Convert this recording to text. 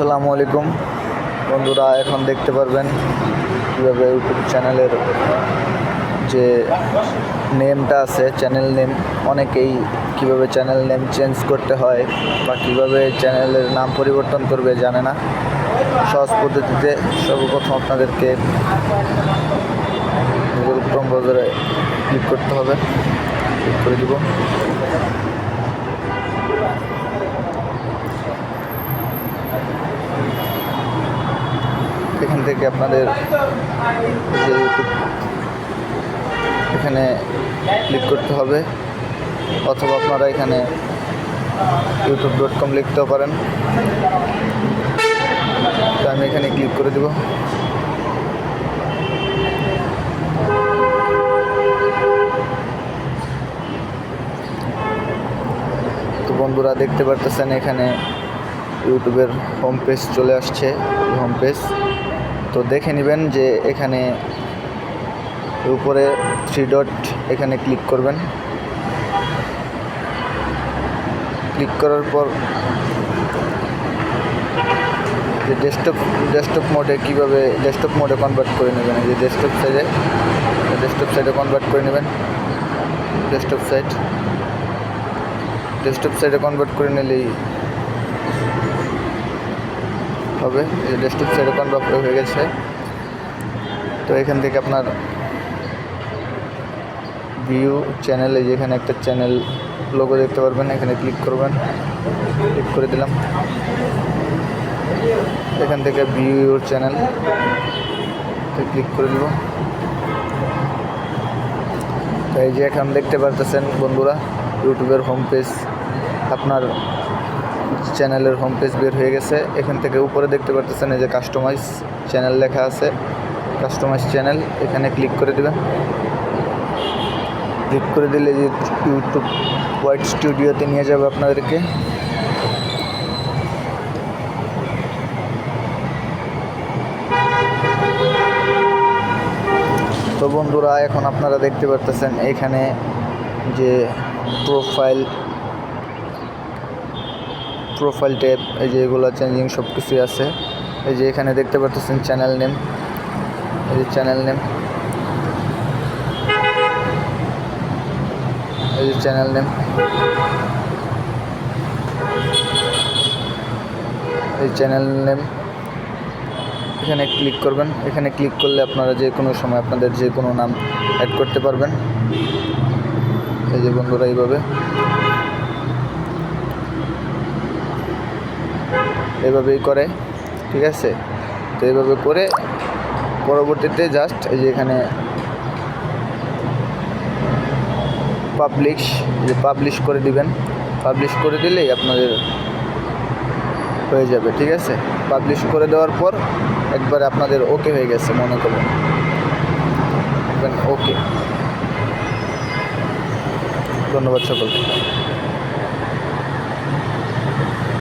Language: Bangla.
আসসালামু আলাইকুম। বন্ধুরা, এখন দেখতে পারবেন কীভাবে ইউটিউব চ্যানেলের যে নেমটা আছে, চ্যানেল নেম, অনেকেই কীভাবে চ্যানেল নেম চেঞ্জ করতে হয় বা কীভাবে চ্যানেলের নাম পরিবর্তন করবে জানে না। সহজ পদ্ধতিতে সর্বপ্রথম আপনাদেরকে গুগল ক্লিক করতে হবে। ক্লিক করে দিব। এখান থেকে আপনাদের যে এখানে ক্লিক করতে হবে, অথবা আপনারা এখানে ইউটিউব ডট কম লিখতেও পারেন। তো আমি এখানে ক্লিক করে দেব। তো বন্ধুরা দেখতে পারতেছেন এখানে ইউটিউবের হোম পেজ চলে আসছে হোম পেজ তো দেখে নেবেন যে এখানে উপরে থ্রি ডট এখানে ক্লিক করবেন। ক্লিক করার পর যে ডেস্কটপ ডেস্কটপ মোডে কীভাবে ডেস্কটপ মোডে কনভার্ট করে নেবেন যে ডেস্কটপ সাইডে ডেস্কটপ সাইডে কনভার্ট করে নেবেন। ডেস্কটপ সাইড ডেস্কটপ সাইডে কনভার্ট করে নিলেই হবে, এই ডেস্কটপ সাইডে কনভার্ট হয়ে গেছে। তো এখান থেকে আপনার ভিউ চ্যানেলে যেখানে একটা চ্যানেল লোগো দেখতে পারবেন, এখানে ক্লিক করবেন। ক্লিক করে দিলাম। এখান থেকে ভিউ ইউর চ্যানেল ক্লিক করে দিব। তো এই যে এখন দেখতে পারতেছেন বন্ধুরা, ইউটিউবের হোম পেজ আপনার চ্যানেলের হোম পেজ বের হয়ে গেছে। এখান থেকে উপরে দেখতে পারতেছেন এই যে কাস্টমাইজ চ্যানেল লেখা আছে। কাস্টমাইজ চ্যানেল এখানে ক্লিক করে দেবেন। ক্লিক করে দিলে যে ইউটিউব হোয়াইট স্টুডিওতে নিয়ে যাবে আপনাদেরকে। তো বন্ধুরা, এখন আপনারা দেখতে পারতেছেন এখানে যে প্রোফাইল প্রোফাইল ট্যাব এই যে এগুলো চেঞ্জিং সব কিছুই আছে। এই যে এখানে দেখতে পারতেছেন চ্যানেল নেম এই যে চ্যানেল নেম এই যে চ্যানেল নেম এই চ্যানেল নেম এখানে ক্লিক করবেন। এখানে ক্লিক করলে আপনারা যে কোনো সময় আপনাদের যে কোনো নাম অ্যাড করতে পারবেন। এই যে বন্ধুরা এইভাবে। এভাবেই করে, ঠিক আছে? তো এভাবে করে পরবর্তীতে জাস্ট এই যে এখানে পাবলিশ যে পাবলিশ করে দিবেন। পাবলিশ করে দিলেই আপনাদের হয়ে যাবে, ঠিক আছে? পাবলিশ করে দেওয়ার পর একবারে আপনাদের ওকে হয়ে গেছে, মনে করবেন ওকে ধন্যবাদ সকলকে।